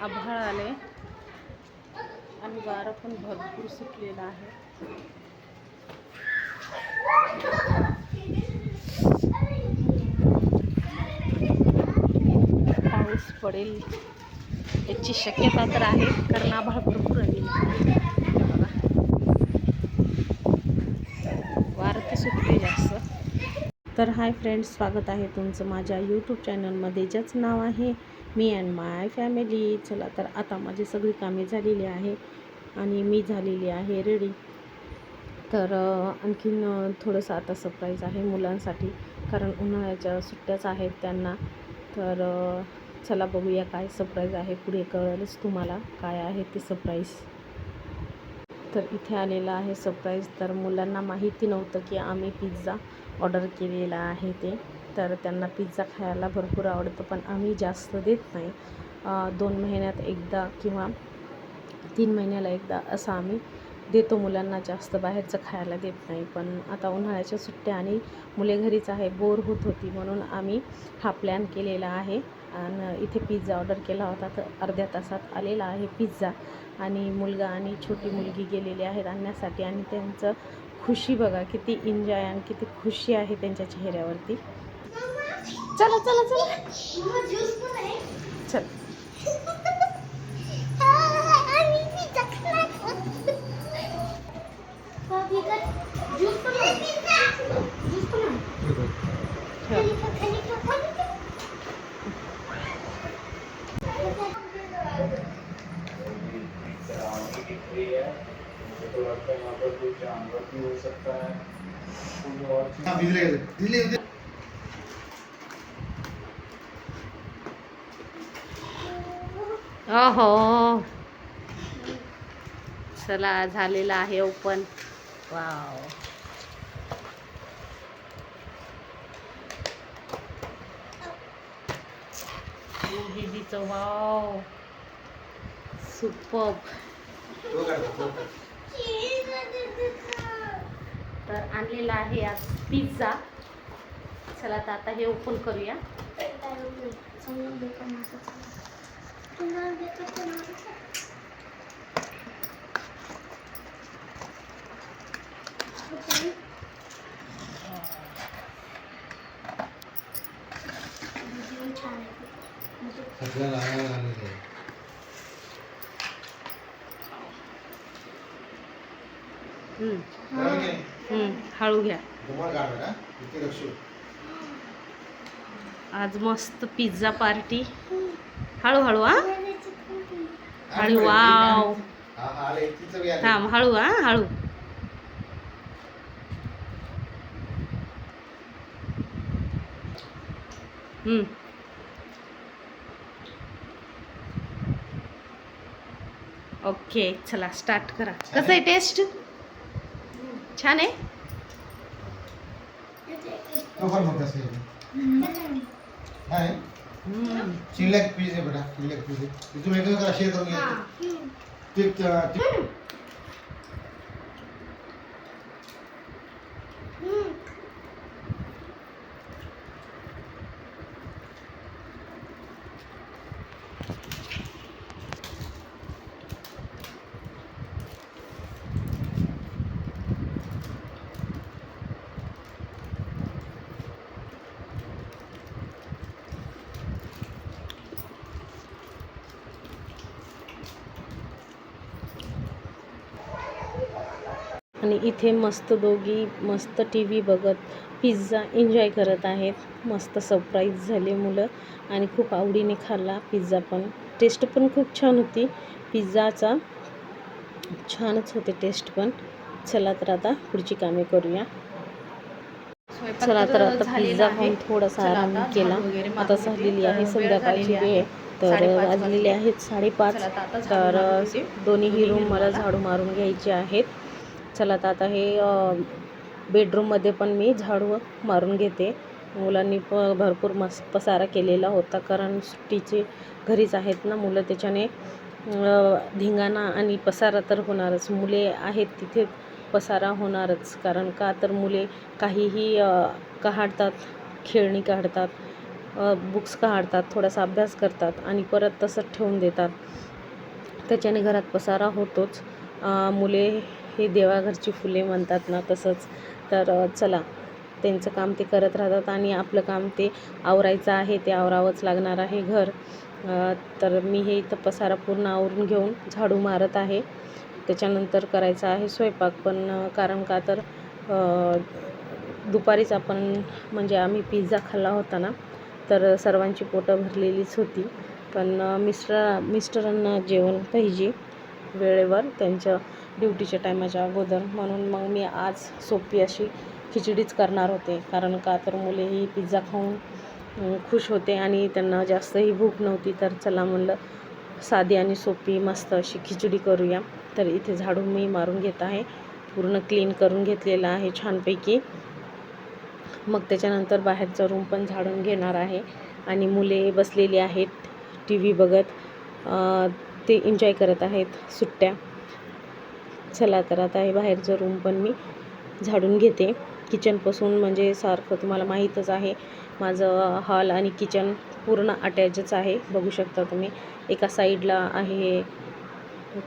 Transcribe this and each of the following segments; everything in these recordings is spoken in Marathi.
आभाळ आले. आणि वारं पण भरपूर सुटलेलं आहे. पाऊस पडेल याची शक्यता तर आहे कारण आभाळ भरपूर आली वारं तर सुटते जास्त. तर हाय फ्रेंड्स स्वागत आहे तुमचं माझ्या यूट्यूब चॅनलमध्ये ज्याचं नाव आहे मी अँड माय फॅमिली चला तर आता माझी सगळी कामे झालेली आहे आणि मी झालेली आहे रेडी तर आणखीन थोडंसं आता सरप्राईज आहे मुलांसाठी कारण उन्हाळ्याच्या सुट्ट्याच आहेत त्यांना. तर चला बघूया काय सरप्राईज आहे पुढे कळेलच तुम्हाला काय आहे ते सरप्राईज तर इथे आलेलं आहे सरप्राईज तर मुलांना माहिती नव्हतं की आम्ही पिझ्झा ऑर्डर केलेला आहे ते. तर त्यांना पिझ्झा खायला भरपूर आवडतं पण आम्ही जास्त देत नाही. दोन महिन्यात एकदा किंवा तीन महिन्याला एकदा असं आम्ही देतो. मुलांना जास्त बाहेरचं खायला देत नाही पण आता उन्हाळ्याच्या सुट्ट्या आणि मुले घरीच आहे बोर होत होती म्हणून आम्ही हा प्लॅन केलेला आहे. आणि इथे पिझ्झा ऑर्डर केला होता तर अर्ध्या तासात आलेला आहे पिझ्झा आणि मुलगा आणि छोटी मुलगी गेलेली आहेत आणण्यासाठी आणि त्यांचं खुशी बघा किती एन्जॉय आणि किती खुशी आहे त्यांच्या चेहऱ्यावरती. चला चला चला. चल. हाँ, बिजली बिजली ओहो चला झालेला आहे ओपन. वाव. दीदीचं वाव. सुपर. तर आणलेला आहे आज पिझ्झा चला तर आता हे ओपन करूया. हळू घ्या. आज मस्त पिझ्झा पार्टी. हळूहळू हा हा, आणि पुढे. वाव. थांब हळू हा हळू हम्म. ओके चला स्टार्ट करा कसं आहे टेस्ट छान आहे? हम्म. चिल्लक पीस आहे बेटा चिल्लक पीस आहे. तुम्ही एकमेकाला शेअर करून घ्या ते आणि इथे मस्त दोघी मस्त टी व्ही बघत पिझ्झा एन्जॉय करत आहेत. मस्त सरप्राईज झाले मुलं. आणि खूप आवडीने खाल्ला पिझ्झा पण. टेस्ट पण खूप छान होती. पिझ्झाचा छानच होते टेस्ट पण. चला तर आता पुढची कामे करूया. चला तर आता पिझ्झा खाऊन थोडासा आराम केला. आता झालेली आहे संध्याकाळची वेळ. तर वाजलेले आहेत साडेपाच. तर दोन्हीही रूम मला झाडू मारून घ्यायचे आहेत. चला तर आता हे बेडरूममध्ये पण मी झाडू मारून घेते. मुलांनी प भरपूर मस पसारा केलेला होता कारण सुट्टीचे घरीच आहेत ना मुलं त्याच्याने धिंगाणा आणि पसारा तर होणारच. मुले आहेत तिथे पसारा होणारच. कारण का तर मुले काहीही काढतात खेळणी काढतात बुक्स काढतात थोडासा अभ्यास करतात आणि परत तसंच ठेवून देतात. त्याच्याने घरात पसारा होतोच. मुले हे देवाघरची फुले म्हणतात ना तसंच. तर चला. त्यांचं काम ते करत राहतात आणि आपलं काम ते आवरायचं आहे. ते आवरावंच लागणार आहे घर. तर मी हे इथं पसारा पूर्ण आवरून घेऊन झाडू मारत आहे. त्याच्यानंतर करायचा आहे स्वयंपाक. पण कारण का तर दुपारीच आपण म्हणजे आम्ही पिझ्झा खाल्ला होता ना तर सर्वांची पोटं भरलेलीच होती. पण मिस्टर मिस्टरांना जेवण पाहिजे. वेळेवर त्यांच्या ड्युटीच्या टायमाच्या अगोदर. म्हणून मग मी आज सोपी अशी खिचडीच करणार होते. कारण का तर मुले ही पिझ्झा खाऊन खुश होते आणि त्यांना जास्तही भूक नव्हती. तर चला म्हणलं साधी आणि सोपी मस्त अशी खिचडी करूया. तर इथे झाडू मी मारून घेत आहे. पूर्ण क्लीन करून घेतलेलं आहे छानपैकी. मग त्याच्यानंतर बाहेरचा रूम पण झाडून घेणार आहे. आणि मुले बसलेली आहेत टी व्ही बघत. ते एन्जॉय करत आहेत सुट्ट्या. चला तर आता हे बाहेरचं रूम पण मी झाडून घेते. किचनपासून म्हणजे सारखं तुम्हाला माहीतच आहे. माझं हॉल आणि किचन पूर्ण अटॅचच आहे. बघू शकता तुम्ही एका साईडला आहे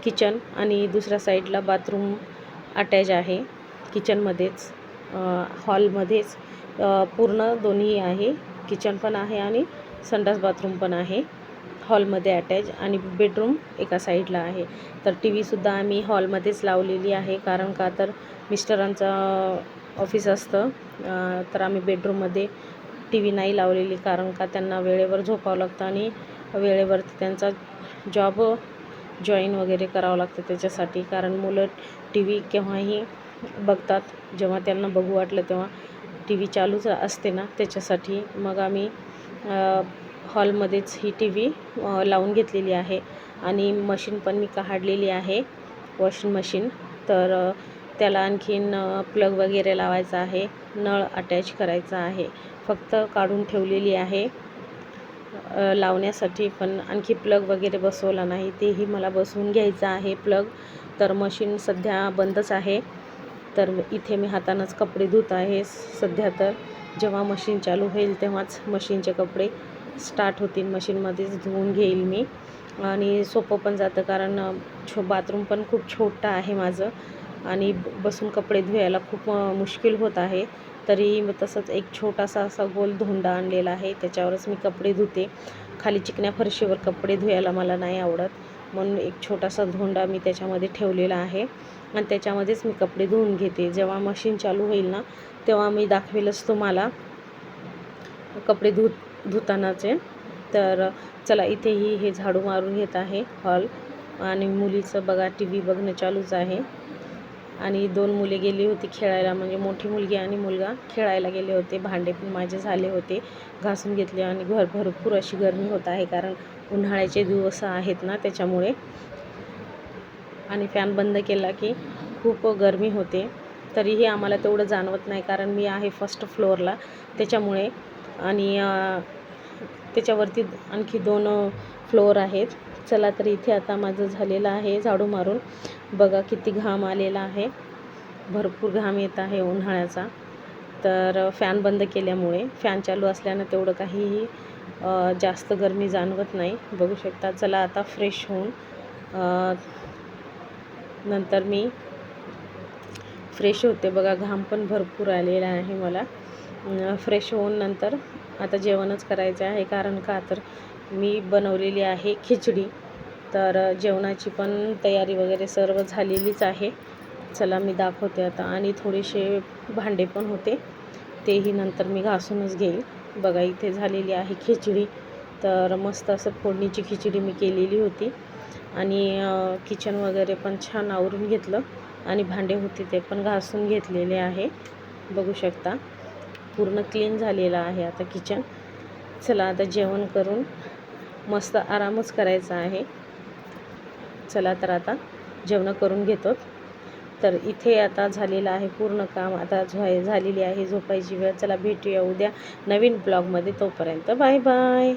किचन आणि दुसऱ्या साईडला बाथरूम अटॅच आहे. किचनमध्येच हॉलमध्येच पूर्ण दोन्ही आहे. किचन पण आहे आणि संडास बाथरूम पण आहे. हॉलमध्ये अटॅच आणि बेडरूम एका साईडला आहे. तर टी व्हीसुद्धा आम्ही हॉलमध्येच लावलेली आहे. कारण का तर मिस्टरांचं ऑफिस असतं. तर आम्ही बेडरूममध्ये टी व्ही नाही लावलेली. कारण का त्यांना वेळेवर झोपावं लागतं आणि वेळेवरती त्यांचा जॉब जॉईन वगैरे करावं लागतं त्याच्यासाठी. कारण मुलं टी व्ही केव्हाही बघतात. जेव्हा त्यांना बघू वाटलं तेव्हा टी व्ही चालूच असते ना त्याच्यासाठी. मग आम्ही हॉलमध्येच ही टी व्ही लावून घेतलेली आहे. आणि मशीन पण मी काढलेली आहे वॉशिंग मशीन तर त्याला आणखीन प्लग वगैरे लावायचा आहे नळ अटॅच करायचा आहे. फक्त काढून ठेवलेली आहे. लावण्यासाठी पण आणखी प्लग वगैरे बसवला नाही तेही मला बसवून घ्यायचं आहे प्लग तर मशीन सध्या बंदच आहे. तर इथे मी हातानंच कपडे धुत आहे. सध्या तर जेव्हा मशीन चालू होईल तेव्हाच मशीनचे कपडे स्टार्ट होतील मशीनमध्येच धुवून घेईल मी. आणि सोपं पण जातं कारण छो बाथरूम पण खूप छोटं आहे माझं. आणि ब- बसून कपडे धुवायला खूप मुश्किल होत आहे. तरी तसंच एक छोटासा असा गोल धोंडा आणलेला आहे. त्याच्यावरच मी कपडे धुते. खाली चिकण्या फरशीवर कपडे धुवायला मला नाही आवडत. म्हणून एक छोटासा धोंडा मी त्याच्यामध्ये ठेवलेला आहे. आणि त्याच्यामध्येच मी कपडे धुवून घेते. जेव्हा मशीन चालू होईल ना तेव्हा मी दाखवेलच तुम्हाला. कपडे धुत धुतानाचे. तर चला इथेही हे झाडू मारून घेत आहे हॉल. आणि मुलीचं बघा टी व्ही बघणं चालूच आहे. आणि दोन मुले गेली होती खेळायला म्हणजे मोठी मुलगी आणि मुलगा खेळायला गेले होते. भांडे पण माझे झाले होते. घासून घेतले आणि घर भरपूर अशी गरमी होत आहे कारण उन्हाळ्याचे दिवस आहेत ना त्याच्यामुळे. आणि फॅन बंद केला की खूप गरमी होते. तरीही आम्हाला तेवढं जाणवत नाही कारण मी आहे फर्स्ट फ्लोअरला त्याच्यामुळे आणि त्याच्यावरती आणखी दोन फ्लोअर आहेत. चला तर इथे आता माझं झालेलं आहे झाडू मारून. बघा किती घाम आलेला आहे. भरपूर घाम येत आहे उन्हाळ्याचा. तर फॅन बंद केल्यामुळे फॅन चालू असल्यानं तेवढं काहीही जास्त गरमी जाणवत नाही. बघू शकता चला आता फ्रेश होऊन नंतर मी फ्रेश होते. बघा घाम पण भरपूर आलेला आहे मला. फ्रेश होऊन नंतर आता जेवणच करायचं आहे. कारण का तर मी बनवलेली आहे खिचडी. तर जेवणाची पण तयारी वगैरे सर्व झालेलीच आहे. चला मी दाखवते आता. आणि थोडेसे भांडे पण होते. तेही नंतर मी घासूनच घेईल. बघा इथे झालेली आहे खिचडी. तर मस्त असं फोडणीची खिचडी मी केलेली होती. आणि किचन वगैरे पण छान आवरून घेतलं. आणि भांडे होते ते पण घासून घेतलेले आहे. बघू शकता. पूर्ण क्लीन झालेलं आहे आता किचन चला आता जेवण करून मस्त आरामच करायचा आहे. चला तर आता जेवण करून घेतो. तर इथे आता झालेलं आहे पूर्ण काम. आता झा झालेली आहे झोपायची वेळ. चला भेटूया उद्या नवीन ब्लॉगमध्ये तोपर्यंत बाय बाय.